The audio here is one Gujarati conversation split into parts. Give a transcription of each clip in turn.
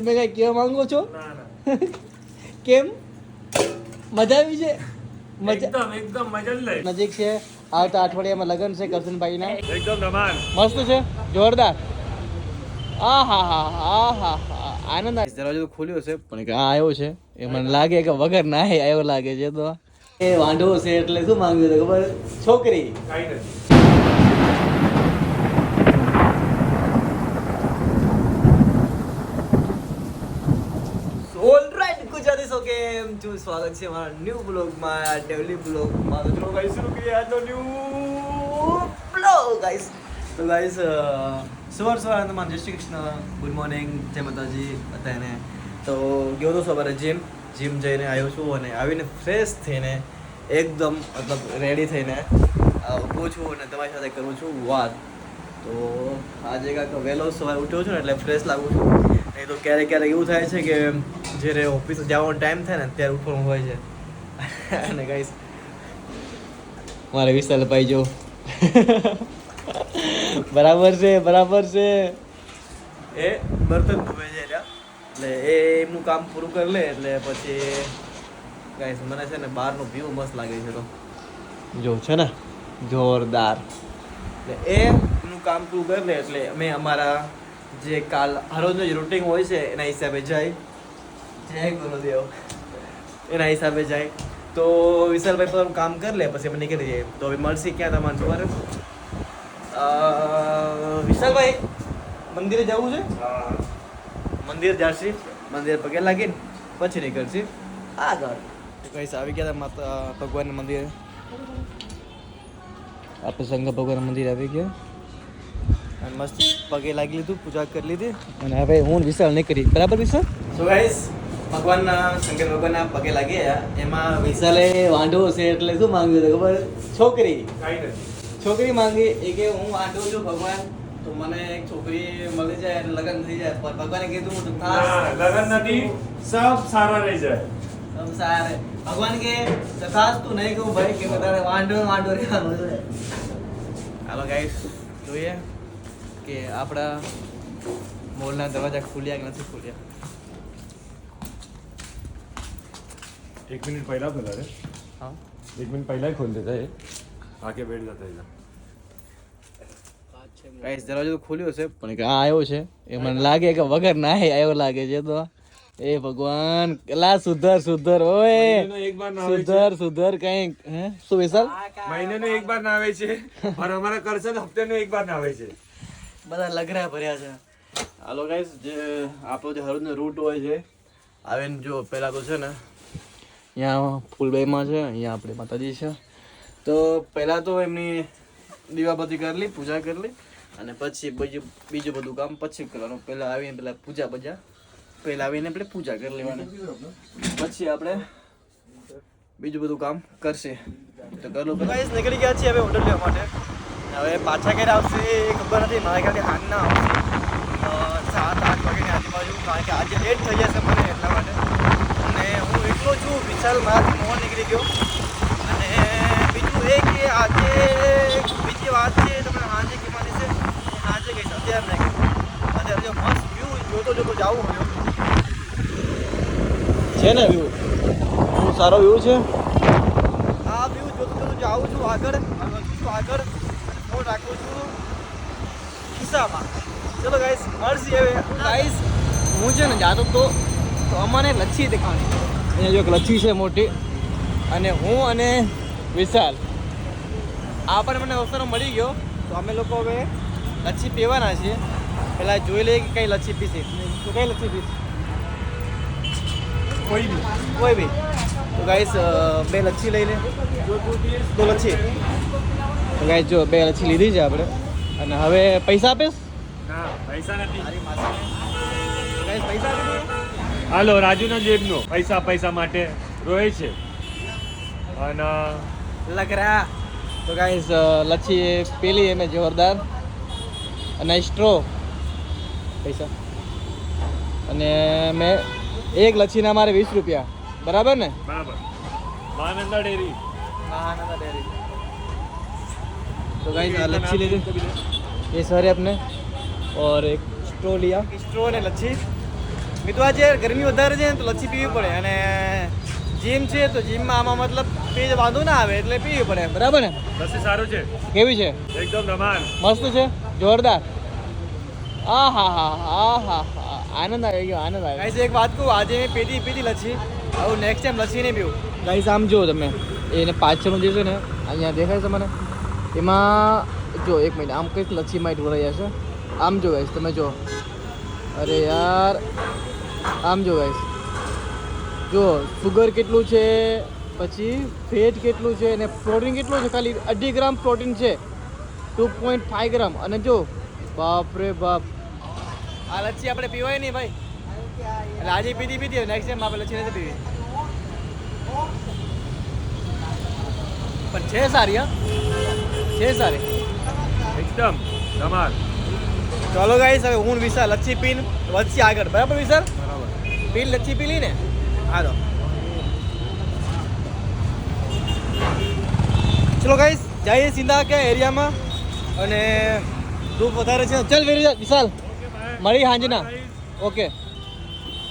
તમે કઈ કહેવા માંગો છો? ના ના. કેમ? મજા આવી છે? મજા એકદમ એકદમ મજા નજીક છે. આવતા અઠવાડિયામાં લગ્ન છે કરશનભાઈના. એકદમ ધમાલ મસ્ત છે. જોરદાર. આ હા હા હા હા હા. આનંદ દરવાજો ખોલ્યો ખુલ્યો છે પણ કે આ આવ્યો છે. એ મને લાગે કે વગર ના આવ્યો લાગે છે તો. એ વાંઢો છે એટલે શું માંગ્યું ખબર? છોકરી. કાઈ નથી ઓલરાઈટ ગુજરાતી સો કેમ છું સ્વાગત છે મારા ન્યૂ બ્લોગમાં ડેવલી બ્લોગમાં તો ચલો ગાઈસ, શરૂ કરીએ આજનો ન્યૂ બ્લોગ ગાઈસ. તો ગાઈસ સવાર સવાર તમારા જય શ્રી કૃષ્ણ ગુડ મોર્નિંગ જય માતાજી, બધાને. તો ગયો તો સવારે જીમ જીમ જઈને આવ્યો છું અને આવીને ફ્રેશ થઈને, એકદમ, મતલબ રેડી થઈને ઊભો છું અને તમારી સાથે કરું છું વાત. તો આજે કાંઈક વહેલો સવારે ઉઠ્યો છું ને એટલે ફ્રેશ લાગુ છું. નહીં તો ક્યારેક ક્યારેક એવું થાય છે કે જ્યારે ઓફિસ જવાનો ટાઈમ થાય ને ત્યારે ઉઠવાનું હોય છે. અને ગાઈસ મારે વિશાલ ભાઈ જો. બરાબર છે બરાબર છે. એ બર્તન ધોવે છે એટલે એ એમનું કામ પૂરું કરી લે એટલે પછી ગાઈસ મને છે ને બહારનો વ્યૂ મસ્ત લાગે છે તો. જો છે ને જોરદાર. એટલે એ એમનું કામ પૂરું કરી લે એટલે અમે અમારા જે કાલ હરોજનો જે રૂટિન હોય છે એના હિસાબે જાય જય ગુરુદેવ. એના હિસાબે જાય. તો વિશાલભાઈ પોતાનું કામ કરી લે પછી અમે નીકળી જઈએ. તો હવે મળશે ક્યાં તમારે સવારે વિશાલભાઈ મંદિરે જવું છે? મંદિર જાશી? મંદિર પગે લાગીને પછી નીકળશી. આગળ. કઈ આવી ગયા હતા માતા ભગવાનના મંદિરે? આપણે શંકર ભગવાન મંદિર આવી ગયા. અને મસ્ત પગે લાગી લીધું પૂજા કરી લીધી. અને હવે હું વિશાળ નીકળી. બરાબર વિશાલ? સો ગાઈસ ભગવાનના શંકર ભગવાનના પગે લાગ્યા એમાં વિશાલે વાંઢો છે એટલે શું માંગ્યું હતું ખબર? છોકરી. છોકરી માંગી એ કે હું વાંઢો છું ભગવાન. તો મને એક છોકરી મળી જાય એટલે લગ્ન થઈ જાય. પણ ભગવાને કીધું હું લગન નથી. સબ સારા રહી જાય. સબ સારા ભગવાન કે તથાસ તું નહીં કહું ભાઈ કે તારે વાંઢો વાંઢો રહેવાનું છે. હાલો ગાઈસ જોઈએ કે આપણા મોલના દરવાજા ખુલ્યા કે નથી ખુલ્યા? એક મિનિટ પહેલા ખોલા રે હા એક મિનિટ પહેલા ખોલ દેતા એ આગે બેઠ જતા એના ગાઈસ દરવાજો તો ખુલ્યો છે પણ કે આ આવ્યો છે એ મને લાગે કે વગર ના આવ્યો લાગે છે તો એ ભગવાન કલા સુધર સુધર ઓય એક બાર ના સુધર સુધર કઈ હે શું વિશાલ મહિનાનો એક બાર ના આવે છે અને અમારા કરશે હપ્તાનો એક બાર ના આવે છે બધા લગરા ભર્યા છે હાલો ગાઈસ જે આપણો જે હરનો રૂટ હોય છે આવીને જો પેલા તો છે ને અહીંયા ફૂલબાઈમાં છે, અહીંયા આપણે માતાજી છે. તો પહેલાં તો એમની દીવાબત્તી કરી પૂજા કરી અને પછી બીજું બીજું બધું કામ પછી કરવાનું. પહેલાં આવીને પહેલાં પૂજા બજા. પહેલાં આવીને આપણે પૂજા કરી લેવાની. પછી આપણે બીજું બધું કામ કરશે. તો કરો ગાઈસ નીકળી ગયા છીએ હવે ઓર્ડર લેવા માટે. હવે પાછા ક્યારે આવશે એ ખબર નથી. મારા ખ્યાલથી હાંજના આવશે. સાત, આઠ વાગ્યાની આજુબાજુ. કારણ કે આજે લેટ થઈ જશે મને એટલા માટે અને હું એકલો છું વિશાલ મારાથી મોહન નીકળી ગયો. અને બીજું એ કે આજે બીજી વાત છે તમને સાંજે કહેવાની છે આજે સાંજે કહીશ અત્યારે નહીં કહીશ અત્યારે જો મસ્ત વ્યૂ જોતો જોતો જવું હોય છે ને વ્યૂ બહુ સારો વ્યૂ છે? આ વ્યૂ જોતો જોતો જાઉં છું આગળ. છું આગળ. ફોન રાખું છું ખિસ્સામાં. ચલો ગાઈસ મળશે હવે. ગાઈસ હું. છે ને જાતો તો તો અમારે લચ્છી દેખાણી. અહીંયા જો લચ્છી છે મોટી. અને હું અને વિશાલ. આ પણ મને અવસર મળી ગયો. તો અમે લોકો હવે લચ્છી પીવાના છીએ. પહેલાં જોઈ લઈએ કે કઈ લચ્છી પીશે. તો કઈ લચ્છી પીશ? કોઈ બી. કોઈ બી. તો ગાઈસ બે લચ્છી લઈ લે. તો લચ્છી. તો ગાઈસ જો બે લચ્છી લીધી છે આપણે. અને હવે પૈસા આપીશ? હા પૈસા નથી. ગાઈસ પૈસા આપી હાલો રાજુના જેબનો પૈસા પૈસા માટે રોય છે અને લગરા તો ગાઈસ લચ્છી પેલી એને જોરદાર અને સ્ટ્રો પૈસા અને મેં એક લચ્છીના મારે વીસ રૂપિયા બરાબર ને બરાબર મહાનંદા ડેરી महानंदा डेयरी तो गाइस लच्छी ले ली ये सारे अपने और एक स्ट्रो लिया स्ट्रो ने लच्छी મિત્રો આજે ગરમી વધારે છે ને તો લચ્છી પીવી પડે અને જીમ છે તો જીમમાં આમાં મતલબ પી વાંધો ના આવે એટલે પીવી પડે બરાબર ને? લસ્સી સારું છે? કેવી છે? એકદમ ધમાલ મસ્ત છે? જોરદાર. આ હા હા હા હા હા આનંદ આવી ગયો. આનંદ આવ્યો ગાઈસ એક વાત કહું આજે મેં પીધી પીધી લચ્છી હવે નેક્સ્ટ ટાઈમ લચ્છી નહીં પીવું. ગાઈસ આમ જુઓ તમે. એને પાછળનું જે છે ને અહીંયા દેખાય છે મને એમાં જો એક મિનિટ આમ કંઈક લચ્છીમાં ઢોળાઈ જશે. આમ જો ગાઈસ તમે જો અરે યાર, આમ જો ગાઈસ જો સુગર કેટલું છે, પછી ફેટ કેટલું છે, અને પ્રોટીન કેટલું છે? ખાલી અઢી ગ્રામ પ્રોટીન છે. ટુ પોઈન્ટ ફાઈવ ગ્રામ અને જો બાપ રે બાપ. આ લચ્છી આપણે પીવાય નહીં ભાઈ. એટલે આજે પીધી પીધી નેક્સ્ટ ટાઈમ આપણે લચ્છી નથી પીવી. પણ છે સારી, હા? છે સારી. એકદમ, ધમાલ. ચાલો ગાઈસ હવે હું વિશાલ લચ્છી પીન વચ્ચે આગળ. બરાબર વિશાલ? બરાબર. પીન લચ્છી પી લઈ ને હાલો ચલો ગાઈસ જઈએ સીધા કે એરિયામાં. અને ધૂપ વધારે છે. ચલ વેરી વિશાલ. મળી સાંજના ઓકે.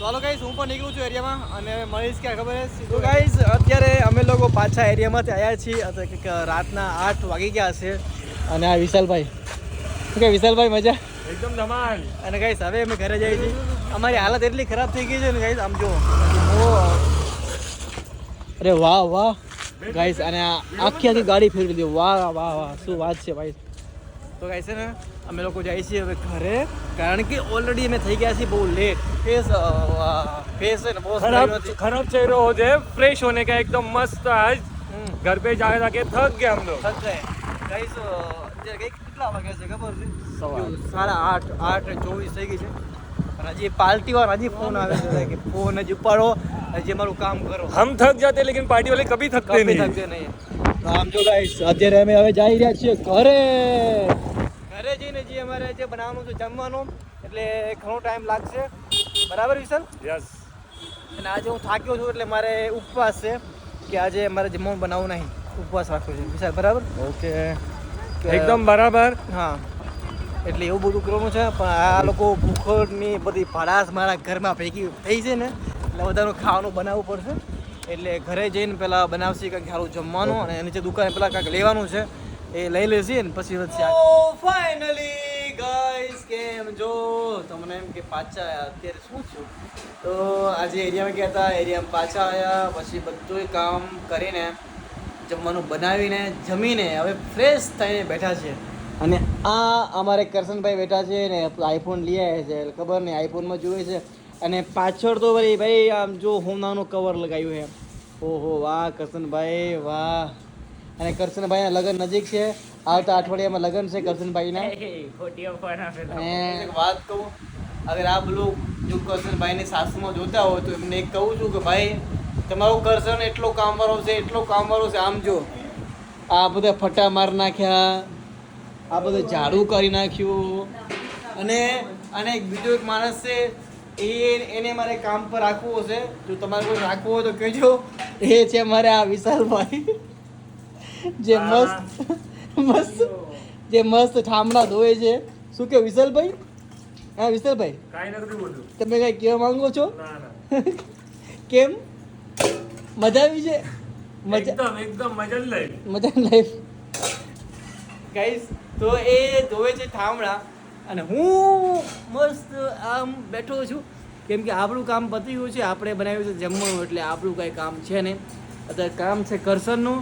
ચાલો ગાઈસ હું પણ નીકળું છું એરિયામાં અને મળીશ ક્યાં ખબર છે? તો ગાઈસ અત્યારે અમે લોકો પાછા એરિયામાંથી આવ્યા છીએ. રાતના આઠ વાગી ગયા હશે અને આ વિશાલભાઈ. શું કે વિશાલભાઈ મજા? એકદમ ધમાલ. અને ગાઈસ હવે અમે ઘરે જઈએ છીએ. અમારી હાલત એટલી ખરાબ થઈ ગઈ છે ને ગાઈસ આમ જો અરે વાહ વાહ. ગાઈસ અને આખી આખી ગાડી ફેરવી દીધી. વાહ વાહ વાહ. શું વાત છે ભાઈ. તો ગાઈસ ને અમે લોકો જઈએ છીએ હવે ઘરે. કારણ કે ઓલરેડી અમે થઈ ગયા છીએ બહુ લેટ ફેસ ફેસ છે ને બહુ ખરાબ ખરાબ ચહેરો હો ફ્રેશ હોને કા એકદમ મસ્ત આજ. ઘર પે જાએ તાકે થક ગયા હમ થક ગયે. ગાઈસ કેટલા વાગ્યા છે ખબર છે? સાડા આઠ આઠ ચોવીસ થઈ ગઈ છે. અને હજી પાર્ટી હજી ફોન આવે કે ફોન જ ઉપાડો હજી અમારું કામ કરો. હમ થક જાતે લેકિન પાર્ટી કભી થકતે નહીં. થકતે નહીં. આમ જો ગાઈસ અત્યારે હવે જઈ રહ્યા છીએ ઘરે. ઘરે જઈને જે અમારે જે બનાવવાનું છે જમવાનું એટલે ઘણો ટાઈમ લાગશે. બરાબર વિશાલ? યસ અને આજે હું થાક્યો છું એટલે મારે ઉપવાસ છે કે આજે મારે જમવાનું બનાવવું નહીં. ઉપવાસ રાખ્યો છે. વિશાલ બરાબર? ઓકે એકદમ બરાબર. હા. એટલે એવું બધું કરવાનું છે, પણ આ લોકો ભૂખોની બધી ભડાશ મારા ઘરમાં ભેગી થઈ છે ને, એટલે બધાનું ખાવાનું બનાવવું પડશે. એટલે ઘરે જઈને પહેલાં બનાવશે કંઈક સારું જમવાનું અને નીચે દુકાને પહેલાં કાંઈક લેવાનું છે, એ લઈ લેશે ને, પછી વધશે ફાઇનલી ગાઈસ કેમ જો? તમને એમ કે પાછા આવ્યા અત્યારે શું છું તો આજે એરિયામાં ગયા હતા, એરિયામાં પાછા આવ્યા, પછી બધું કામ કરીને જમવાનું બનાવીને જમીને હવે ફ્રેશ થઈને બેઠા છે અને આ અમારે કરશનભાઈ બેઠા છે ને આઈફોન લઈ આવ્યા છે. ખબર નહીં આઈફોનમાં જોવે છે. અને પાછળ તો ભાઈ ભાઈ આમ જો હોમનાનું કવર લગાવ્યું છે. ઓહો વાહ કરશનભાઈ વાહ. અને કરશનભાઈના લગ્ન નજીક છે. આવતા અઠવાડિયામાં લગ્ન છે કરશનભાઈના. વાત કહું અગર આપ બોલો જો કરશનભાઈને સાસુમાં જોતા હોય તો એમને કહું છું કે ભાઈ તમારું કરશન એટલો કામવાળો છે એટલો કામવાળો છે આમ જો. આ બધા ફટા માર નાખ્યા આ બધું ઝાડુ કરી નાખ્યું. અને અને એક બીજો એક માણસ છે એ એને મારે કામ પર રાખવું હશે. જો તમારે કોઈ રાખવું હોય તો કહેજો. એ છે મારે આ વિશાલભાઈ. જે મસ્ત મસ્ત જે મસ્ત ઠામડા ધોવે છે. શું કે વિશાલભાઈ? હા વિશાલભાઈ. કાઈ નથી બોલું તમે કઈ કહેવા માંગો છો? કેમ? મજા આવી છે? મજા એકદમ એકદમ મજા લાઈફ મજા લાઈફ ગાઈસ તો એ ધોવે છે ઠામડા અને હું મસ્ત આમ બેઠો છું. કેમ કે આપણું કામ પતી ગયું છે, આપણે બનાવ્યું છે જમવાનું એટલે આપણું કાંઈ કામ છે નહીં. અત્યારે કામ છે કરસનનું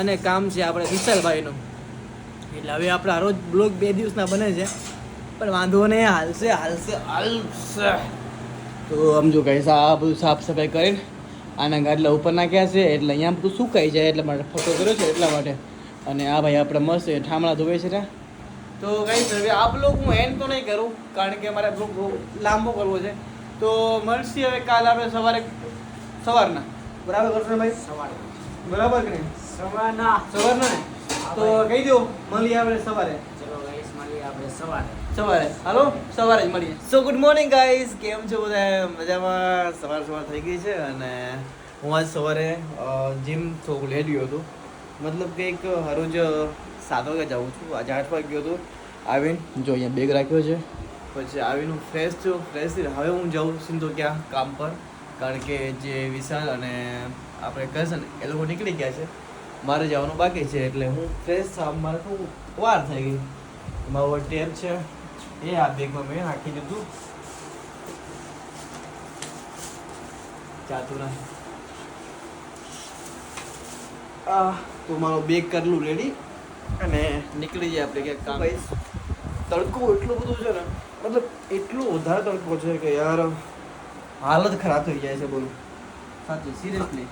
અને કામ છે આપણે વિશાલભાઈનું. એટલે હવે આપણા રોજ બ્લોગ બે દિવસના બને છે. પણ વાંધો નહીં, હાલશે હાલશે હાલશે. તો સમજો ગાઈસ, આ બધું સાફ સફાઈ કરીને આના ગાડલા ઉપર નાખ્યા છે, એટલે અહીંયા બધું સુકાઈ જાય એટલે માટે ફોટો કર્યો છે એટલા માટે. અને આ ભાઈ આપણે મસ્ત એ ઠામડા ધોવે છે ને તો ગાઈસ હવે આ બ્લોગ હું એન્ડ તો નહીં કરું કારણ કે મારે બ્લોગ બહુ લાંબો કરવો છે. તો મળશે હવે કાલ આપણે સવારે સવારના. બરાબર કરશો ભાઈ? સવારે. બરાબર કે નહીં? સવારના. સવારના ને? તો કહી દો મળીએ આપણે સવારે. ચલો ગાઈસ મળીએ આપણે સવારે. સવારે. હાલો? સવારે જ મળીએ. સો ગુડ મોર્નિંગ ગાઈસ કેમ છો બધા? મજામાં? સવાર સવાર થઈ ગઈ છે અને હું આજ સવારે જીમ થોડું લેડ્યું હતો. મતલબ કે એક હરોજ સાત વાગે જાઉં છું. આજે આઠ વાગે ગયો હતો આવીને જો અહીંયા બેગ રાખ્યો છે. પછી આવીને ફ્રેશ છું. ફ્રેશ હવે હું જાઉં સીધો ક્યાં? કામ પર. કારણ કે જે વિશાલ અને આપણે કઝન એ લોકો નીકળી ગયા છે. મારે જવાનું બાકી છે એટલે હું ફ્રેશ થવા મારે થોડું વાર થઈ ગઈ. મારો ટેપ છે. એ આ બેગમાં મેં નાખી દીધું. આ તો મારો બેગ કરેલું રેડી અને નીકળી જાય આપણે ક્યાંક કામ. તડકો એટલું બધું છે ને મતલબ એટલો વધારે તડકો છે કે યાર હાલત ખરાબ થઈ જાય છે બોલું. સાચું સિરિયસલી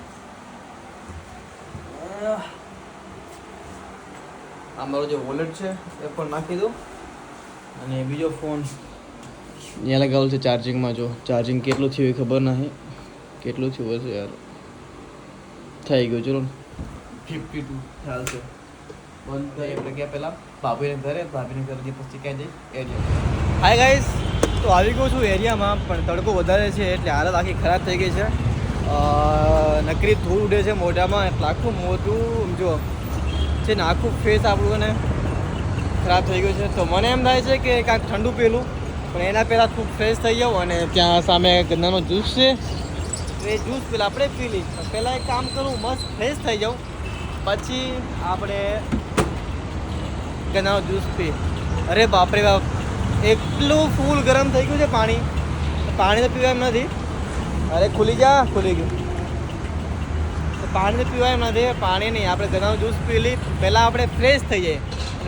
આ મારો જે વોલેટ છે એ પણ નાખી દો અને બીજો ફોન અહીંયા લગાવેલું છે ચાર્જિંગમાં જો. ચાર્જિંગ કેટલું થયું એ ખબર નહીં. કેટલું થયું હશે યાર. થઈ ગયું ચલો. ફિફ્ટી ટુ ખ્યાલ છે બંધ થઈ આપણે ગયા પહેલાં. ભાભીને ઘરે, ભાભીને ઘરેથી પછી ક્યાં જઈ? એરિયા હાય ગાઈસ તો આવી ગયો છું એરિયામાં, પણ તડકો વધારે છે એટલે હાલત આખી ખરાબ થઈ ગઈ છે. નકરી ધૂળ ઉડે છે મોઢામાં, એટલે આખું મોઢું જો છે ને, આખું ફેસ આપણું અને ખરાબ થઈ ગયું છે. તો મને એમ થાય છે કે કાંઈક ઠંડુ પેલું, પણ એના પહેલાં ખૂબ ફ્રેશ થઈ જાઉં અને ત્યાં સામે ગંદાનો જ્યુસ છે. એ જ્યુસ પેલા આપણે પી લઈ પહેલાં એક કામ કરું, મસ્ત ફ્રેશ થઈ જાઉં. પછી આપણે ગનાવ જ્યુસ પી અરે બાપરે બાપ, એટલું ફૂલ ગરમ થઈ ગયું છે પાણી. પાણી તો પીવા એમ નથી. અરે ખુલી જા, ખુલી ગયું. પાણી તો પીવા એમ નથી, પાણી નહીં. આપણે ગનાવ જ્યુસ પી લઈ પહેલાં આપણે ફ્રેશ થઈ જઈએ.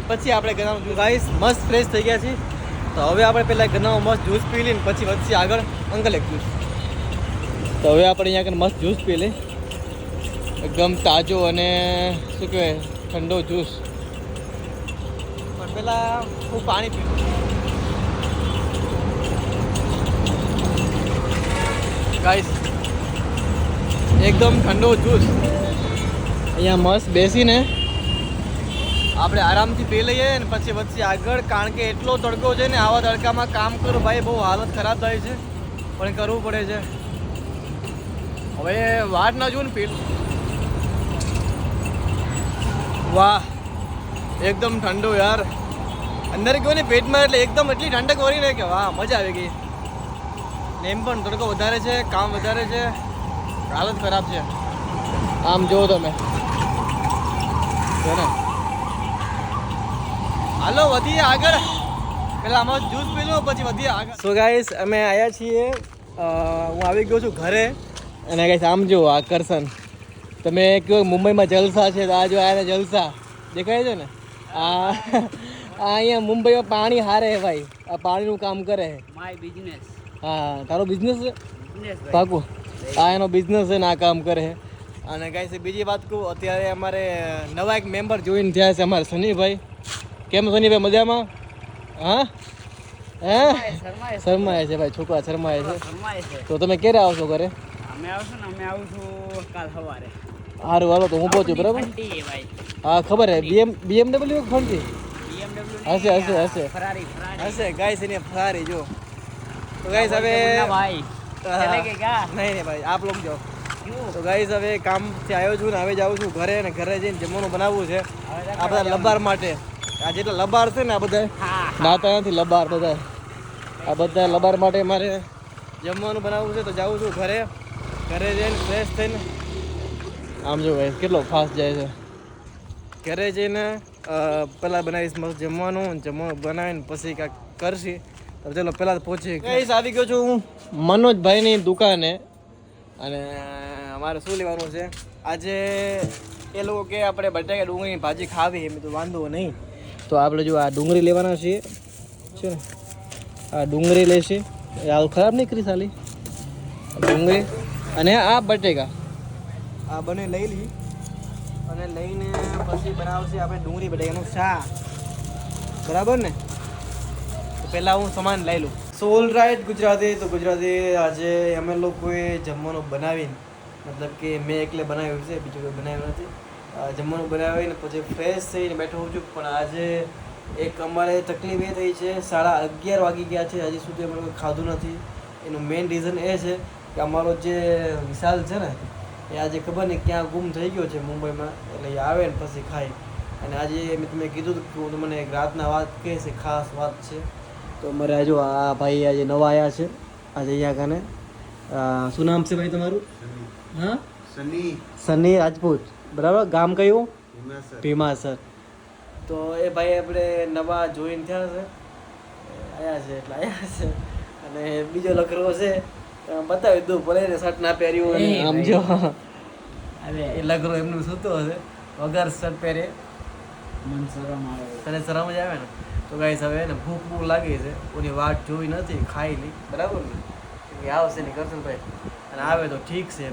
પછી આપણે ગનાવ જ્યુસ. ગાઈસ મસ્ત ફ્રેશ થઈ ગયા છીએ. તો હવે આપણે પહેલાં ગનાવ મસ્ત જ્યુસ પી લઈને પછી વધશે આગળ અંકલ એક જ્યુસ. તો હવે આપણે અહીંયા આગળ મસ્ત જ્યુસ પી લઈએ એકદમ તાજો અને શું કહેવાય ઠંડો જ્યુસ પણ પહેલાં હું પાણી પીવું. ગાઈસ એકદમ ઠંડો જ્યુસ અહીંયા મસ્ત બેસીને આપણે આરામથી પી લઈએ ને પછી વચ્ચે આગળ કારણ કે એટલો તડકો છે ને આવા તડકામાં કામ કરું ભાઈ બહુ હાલત ખરાબ થાય છે. પણ કરવું પડે છે. હવે વાત ના જોઉં ને પી વાહ, એકદમ ઠંડુ યાર. અંદર ગયો ને પેટમાં એટલે એકદમ એટલી ઠંડક વળી ને કે વાહ, મજા આવી ગઈ. ને એમ પણ તડકો વધારે છે, કામ વધારે છે, હાલત ખરાબ છે. આમ જુઓ તમે. ને. હાલો, વધીએ આગળ. પેલા આમાં જ્યુસ પી લો, પછી વધીએ આગળ. સો ગાઈસ અમે આવ્યા છીએ. હું આવી ગયો છું ઘરે. અને ગાઈસ આમ જુઓ આકર્ષણ. તમે કહો મુંબઈમાં જલસા છે તો આ જો આને જલસા. દેખાય છે ને? આ આ અહીંયા મુંબઈમાં પાણી હારે હે ભાઈ. આ પાણીનું કામ કરે હે માય બિઝનેસ હા તારો બિઝનેસ છે? પાકું. આ એનો બિઝનેસ છે ને આ કામ કરે હે અને ગાઈસ બીજી વાત કહું અત્યારે અમારે નવા એક મેમ્બર જોઈન થયા છે અમારે સનીભાઈ કેમ સનીભાઈ મજામાં? હા? હે? શરમાય છે ભાઈ છોકરા શરમાય છે. તો તમે ક્યારે આવશો ઘરે? અમે આવશું ને અમે આવીશું કાલ સવારે. સારું હાલો તો હું પહોંચ્યો બરાબર? હા ખબર હે બીએમ બીએમડબલ્યુ ફંટી હશે, હશે, હશે. હશે ગાઈસ એને ફરારી જો તો ગાઈસ હવે ભાઈ ચલે કે ક્યાં નહીં નહીં ભાઈ આપ લોકો જાઓ. તો ગાઈસ હવે કામથી આવ્યો છું ને હવે જાઉં છું ઘરે અને ઘરે જઈને જમવાનું બનાવવું છે. આ બધા લબાર માટે. આ જેટલા લબાર છે ને આ બધા. હા નાતા નથી લબાર બધા. આ બધા લબાર માટે મારે જમવાનું બનાવવું છે તો જાઉં છું ઘરે. ઘરે જઈને ફ્રેશ થઈને આમ જો ભાઈ કેટલો ફાસ્ટ જાય છે. ઘરે જઈને પહેલાં બનાવીશ મસ્ત જમવાનું જમવાનું બનાવીને પછી કાંઈક કરશી. તો ચલો પહેલાં પહોંચી કઈશ આવી ગયો છું હું. મનોજભાઈની દુકાને. અને અમારે શું લેવાનું છે? આજે એ લોકો કે આપણે બટાકા ડુંગળીની ભાજી ખાવી એમ તો વાંધો નહીં. તો આપણે જો આ ડુંગળી લેવાના છીએ. છે ને? આ ડુંગળી લેશે. એ આ ખરાબ નહીં કરી સાલી. ડુંગળી અને આ બટેકા. આ બને લઈ લઈ અને લઈને પછી બનાવશે આપણે ડુંગળી બટેકાનું શાક. બરાબર ને? પહેલાં હું સામાન લઈ લઉં. સો ઓલ રાઈટ ગુજરાતી, તો ગુજરાતી આજે અમે લોકોએ જમવાનું બનાવીને, મતલબ કે મેં એકલે બનાવ્યું છે, બીજું કોઈ બનાવ્યું નથી. જમવાનું બનાવીને પછી ફ્રેશ થઈને બેઠો છું, પણ આજે એક અમારે તકલીફ એ થઈ છે, સાડા અગિયાર વાગી ગયા છે, હજી સુધી અમે ખાધું નથી. એનું મેઇન રીઝન એ છે કે અમારો જે વિશાલ છે ને એ આજે ખબર નહીં ક્યાં ગુમ થઈ ગયો છે મુંબઈમાં. એટલે એ આવે ને પછી ખાય. અને આજે મેં તમે કીધું હતું કે મને એક રાતના વાત કહે છે ખાસ વાત છે. તો અમારે હજુ આ ભાઈ આજે નવા આવ્યા છે. આજે અહીંયા કાને શું નામ છે ભાઈ તમારું? હા? સની. સની રાજપૂત. બરાબર? ગામ કયું? ભીમાસર. તો એ ભાઈ આપણે નવા જોઈન થયા છે. આવ્યા છે એટલે આવ્યા છે. અને બીજો લખરો છે. તો બતાવી દઉં ભલે ને શર્ટ ના પહેર્યું અને આમ જો. અરે એ લગરો એમનું સૂતો હશે. વગર શર્ટ પહેરે. મન શરમ આવે. તને શરમ જ આવે ને? તો ગાઈસ હવે ને ભૂખ ભૂખ લાગી છે. કોની વાટ જોઈ નથી ખાઈ લી. બરાબર ને? આવશે ને કરશે ભાઈ. અને આવે તો ઠીક છે એમ.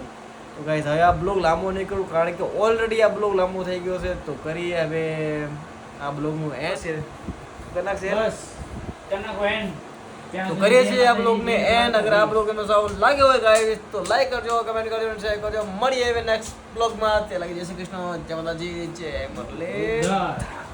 તો ગાઈસ હવે આ બ્લોગ લાંબો નહીં કરું કારણ કે ઓલરેડી આ બ્લોગ લાંબો થઈ ગયો છે. તો કરીએ હવે આ બ્લોગનું એ છે કલાક છે? બસ. કનક વેન તો કરીએ છીએ एंड अगर आप અગર આ બ્લોગ તમને સારું લાગ્યો હોય ગાઈસ તો લાઈક કરજો કમેન્ટ કરજો અને શેર કરજો. મળીએ હવે નેક્સ્ટ બ્લોગમાં તે લાગી જય શ્રી કૃષ્ણ. જય માતાજી. જય મુરલી. ઉદ્ધાર.